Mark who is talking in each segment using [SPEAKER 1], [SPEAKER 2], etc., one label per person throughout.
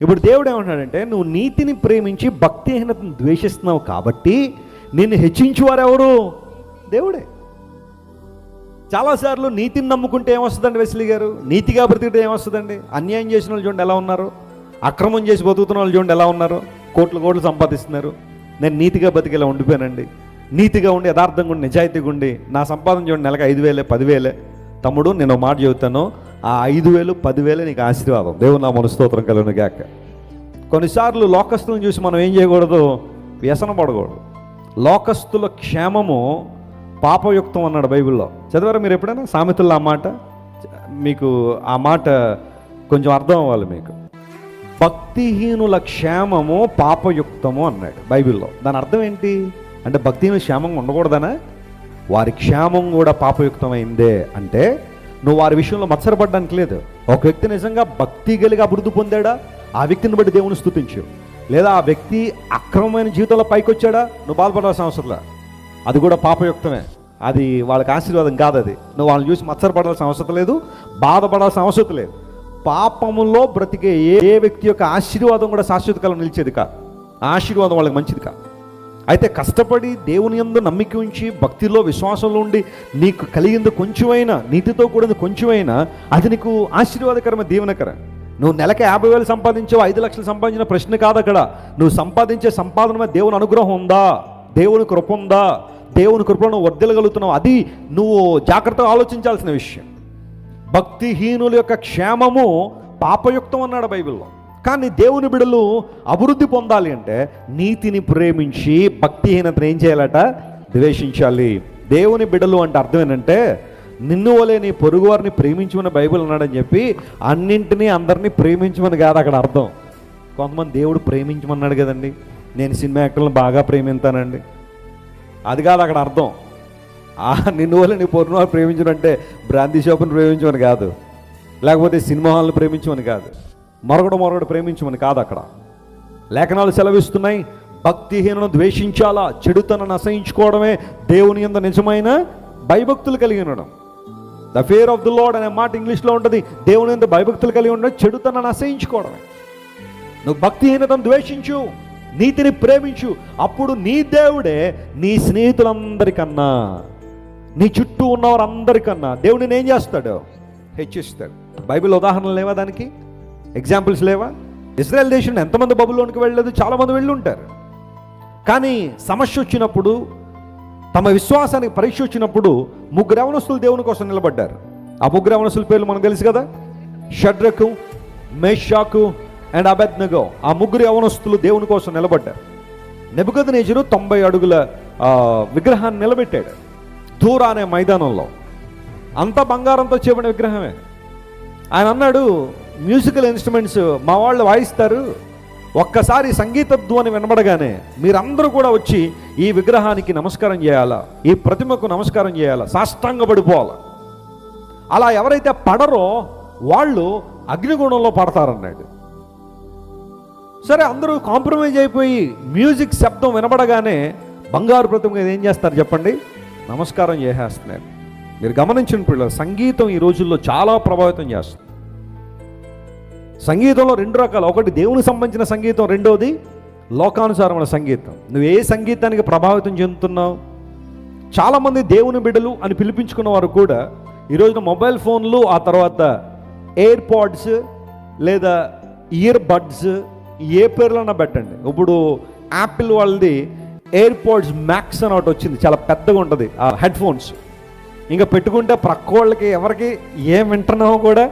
[SPEAKER 1] ఇప్పుడు దేవుడు ఏమంటున్నాడంటే నువ్వు నీతిని ప్రేమించి భక్తిహీనతను ద్వేషిస్తున్నావు కాబట్టి నిన్ను హెచ్చించువారు ఎవరు దేవుడే చాలాసార్లు నీతిని నమ్ముకుంటే ఏమొస్తుందండి వెస్లీ గారు? నీతిగా బ్రతికితే ఏమొస్తుందండి? అన్యాయం చేసిన వాళ్ళు చూడండి ఎలా ఉన్నారు. అక్రమం చేసి బతుకుతున్న వాళ్ళు చూడండి ఎలా ఉన్నారు. కోట్లు కోట్లు సంపాదిస్తున్నారు. నేను నీతిగా బతికేలా ఉండిపోయానండి. నీతిగా ఉండి యథార్థంగా ఉండి నిజాయితీగా ఉండి నా సంపాదన చూడండి నెలకు ఐదు వేలే పదివేలే. తమ్ముడు నేను మాట చెబుతాను. ఆ ఐదు వేలు పదివేలు నీకు ఆశీర్వాదం. దేవుడు నా మనస్తోత్రం కలను గాక. కొన్నిసార్లు లోకస్తులను చూసి మనం ఏం చేయకూడదు? వ్యసన పడకూడదు. లోకస్తుల క్షేమము పాపయుక్తం అన్నాడు బైబిల్లో. చదివారా మీరు ఎప్పుడైనా? సామెతల్లో ఆ మాట? మీకు ఆ మాట కొంచెం అర్థం అవ్వాలి మీకు. భక్తిహీనుల క్షేమము పాపయుక్తము అన్నాడు బైబిల్లో. దాని అర్థం ఏంటి? అంటే భక్తిహీనుల క్షేమంగా ఉండకూడదనా? వారి క్షేమం కూడా పాపయుక్తమైందే అంటే నువ్వు వారి విషయంలో మత్సరపడడానికి లేదు. ఒక వ్యక్తి నిజంగా భక్తి కలిగి అభివృద్ధి పొందాడా? ఆ వ్యక్తిని బట్టి దేవుని స్థుతించు. లేదా ఆ వ్యక్తి అక్రమమైన జీవితంలో పైకి వచ్చాడా నువ్వు బాధపడాల్సిన అవసరంలా అది కూడా పాపయుక్తమే. అది వాళ్ళకి ఆశీర్వాదం కాదు అది. నువ్వు వాళ్ళని చూసి మత్సరపడాల్సిన అవసరం లేదు బాధపడాల్సిన అవసరం లేదు. పాపములో బ్రతికే ఏ ఏ వ్యక్తి యొక్క ఆశీర్వాదం కూడా శాశ్వత కాలం నిలిచేది కా ఆశీర్వాదం వాళ్ళకి మంచిది కాదు. అయితే కష్టపడి దేవుని యందు నమ్మిక ఉంచి భక్తిలో విశ్వాసంలో ఉండి నీకు కలిగింది కొంచెమైనా నీతితో కూడింది కొంచెమైనా అది నీకు ఆశీర్వాదకరమ దీవెనకర. నువ్వు నెలకి యాభై వేలు సంపాదించావు ఐదు లక్షలు సంపాదించిన ప్రశ్న కాదు అక్కడ. నువ్వు సంపాదించే సంపాదన మీద దేవుని అనుగ్రహం ఉందా? దేవుని కృప ఉందా? దేవుని కృపను వర్దిలగలుగుతున్నావు అది నువ్వు జాగ్రత్తగా ఆలోచించాల్సిన విషయం. భక్తిహీనుల యొక్క క్షేమము పాపయుక్తం అన్నాడు బైబిల్లో. కానీ దేవుని బిడలు అభివృద్ధి పొందాలి అంటే నీతిని ప్రేమించి భక్తిహీనతను ఏం చేయాలట? ద్వేషించాలి. దేవుని బిడలు అంటే అర్థం ఏంటంటే నిన్ను వలే నీ పొరుగువారిని ప్రేమించమని బైబిల్ అన్నాడని చెప్పి అన్నింటినీ అందరినీ ప్రేమించమని కాదు అక్కడ అర్థం. కొంతమంది దేవుడు ప్రేమించమన్నాడు కదండి. నేను సినిమా యాక్టర్లను బాగా ప్రేమిస్తానండి అది కాదు అక్కడ అర్థం. ఆ నిన్ను వల్ల నీ పొరుగు ప్రేమించడం అంటే బ్రాంతి షాపుని ప్రేమించమని కాదు. లేకపోతే సినిమా హాల్ని ప్రేమించమని కాదు. మరొకడు మరొకడు ప్రేమించమని కాదు అక్కడ. లేఖనాలు సెలవిస్తున్నాయి భక్తిహీనను ద్వేషించాలా చెడుతనను అసహించుకోవడమే దేవుని ఎంత నిజమైన భయభక్తులు కలిగి ఉండడం. The fear of the lord అనే మాట ఇంగ్లీష్లో ఉంటుంది దేవుని ఎంత భయభక్తులు కలిగి ఉండడం చెడుతనను అసహించుకోవడమే నువ్వు భక్తిహీనతను ద్వేషించు నీతిని ప్రేమించు అప్పుడు నీ దేవుడే నీ స్నేహితులందరికన్నా నీ చుట్టూ ఉన్నవారందరికన్నా దేవుడిని ఏం చేస్తాడు? హెచ్చిస్తాడు. బైబిల్ ఉదాహరణలు లేవా దానికి? ఎగ్జాంపుల్స్ లేవా? ఇజ్రాయెల్ దేశంలో ఎంతమంది బబులోనికి వెళ్ళలేదు? చాలామంది వెళ్ళి ఉంటారు. కానీ సమస్య వచ్చినప్పుడు తమ విశ్వాసానికి పరీక్ష వచ్చినప్పుడు ముగ్గురు యవనస్తులు దేవుని కోసం నిలబడ్డారు. ఆ ముగ్గురు యవనస్తుల పేర్లు మనకు తెలుసు కదా? Shadrach Meshach and Abednego. ఆ ముగ్గురు యవనస్తులు దేవుని కోసం నిలబడ్డారు. నెబుకదనేజరు తొంభై అడుగుల విగ్రహాన్ని నిలబెట్టాడు. దూర అనే మైదానంలో. అంత బంగారంతో చేయబడిన విగ్రహమే. ఆయన అన్నాడు మ్యూజికల్ ఇన్స్ట్రుమెంట్స్ మా వాళ్ళు వాయిస్తారు. ఒక్కసారి సంగీత ధ్వని వినబడగానే మీరందరూ కూడా వచ్చి ఈ విగ్రహానికి నమస్కారం చేయాలా? ఈ ప్రతిమకు నమస్కారం చేయాలా? సాష్టాంగపడిపోవాలా అలా ఎవరైతే పడరో వాళ్ళు అగ్నిగుణంలో పడతారన్నాడు. సరే అందరూ కాంప్రమైజ్ అయిపోయి మ్యూజిక్ శబ్దం వినబడగానే బంగారు ప్రతిమ మీద ఏం చేస్తారు చెప్పండి? నమస్కారం చేసేస్తున్నారు. మీరు గమనించిన పిల్లలు సంగీతం ఈ రోజుల్లో చాలా ప్రభావితం చేస్తుంది. సంగీతంలో రెండు రకాలు. ఒకటి దేవునికి సంబంధించిన సంగీతం రెండోది లోకానుసారమైన సంగీతం. నువ్వు ఏ సంగీతానికి ప్రభావితం చెందుతున్నావు? చాలామంది దేవుని బిడ్డలు అని పిలిపించుకున్న వారు కూడా ఈరోజున మొబైల్ ఫోన్లు ఆ తర్వాత ఎయిర్ పాడ్స్ లేదా ఇయర్ బడ్స్ ఏ పేర్లన్నా పెట్టండి. ఇప్పుడు యాపిల్ వాళ్ళది ఎయిర్ పాడ్స్ మ్యాక్స్ అని ఒకటి వచ్చింది. చాలా పెద్దగా ఉంటుంది. ఆ హెడ్ ఫోన్స్ ఇంకా పెట్టుకుంటే ప్రక్క వాళ్ళకి ఎవరికి ఏం వింటున్నామో కూడా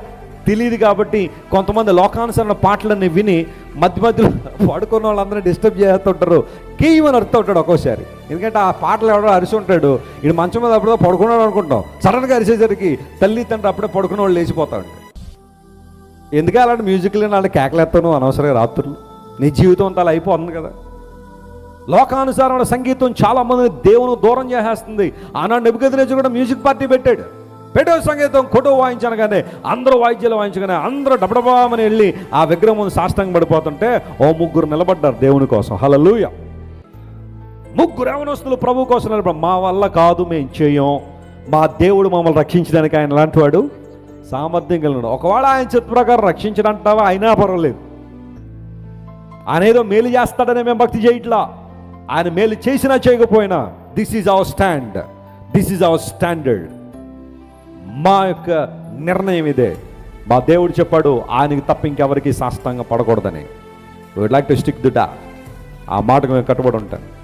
[SPEAKER 1] తెలియదు కాబట్టి కొంతమంది లోకానుసరణ పాటలన్నీ విని మధ్య మధ్యలో పడుకున్న వాళ్ళందరూ డిస్టర్బ్ చేస్తుంటారు. కీమని అరుతూ ఉంటాడు ఒక్కోసారి. ఎందుకంటే ఆ పాటలు ఎవడో అరిసి ఉంటాడు. ఇది మంచం మీద అప్పుడో పడుకున్నాడు అనుకుంటాం సడన్గా అరిసేసరికి తల్లి తండ్రి అప్పుడే పడుకున్న వాళ్ళు లేచిపోతా ఉంటాడు ఎందుకు అలాంటి మ్యూజిక్లు వాళ్ళు కేకలేస్తాను అనవసరంగా రాత్రులు? నీ జీవితం అంతా అలా అయిపోతుంది కదా. లోకానుసారమైన సంగీతం చాలా మంది దేవుని దూరం చేసేస్తుంది. ఆనాడు నెబుకద్రేజు కూడా మ్యూజిక్ పార్టీ పెట్టాడు. పెట్టే సంగీతం కొట్టు వాయించనగానే అందరూ వాయిద్యాలు వాయించగానే అందరూ డబడబామని వెళ్ళి ఆ విగ్రహం ముందు సాష్టంగా పడిపోతుంటే ఓ ముగ్గురు నిలబడ్డారు దేవుని కోసం. హలలుయ ముగ్గురు యవనస్తులు ప్రభు కోసం నిలబడ్డారు. మా వల్ల కాదు మేము చేయం. మా దేవుడు మమ్మల్ని రక్షించడానికి ఆయన లాంటి వాడు సామర్థ్యం కలిగినాడు ఒకవేళ ఆయన చిత్త ప్రకారం రక్షించడంటావా? అయినా పర్వాలేదు. ఆయన ఏదో మేలు చేస్తాడనే మేము భక్తి చేయట్లా. ఆయన మేలు చేసినా చేయకపోయినా this is our stand this is our standard మా యొక్క నిర్ణయం ఇదే. మా దేవుడు చెప్పాడు ఆయనకి తప్ప ఇంకెవరికి సాష్టాంగం పడకూడదని. Would like to stick the ఆ మాటకు మేము కట్టుబడి ఉంటాను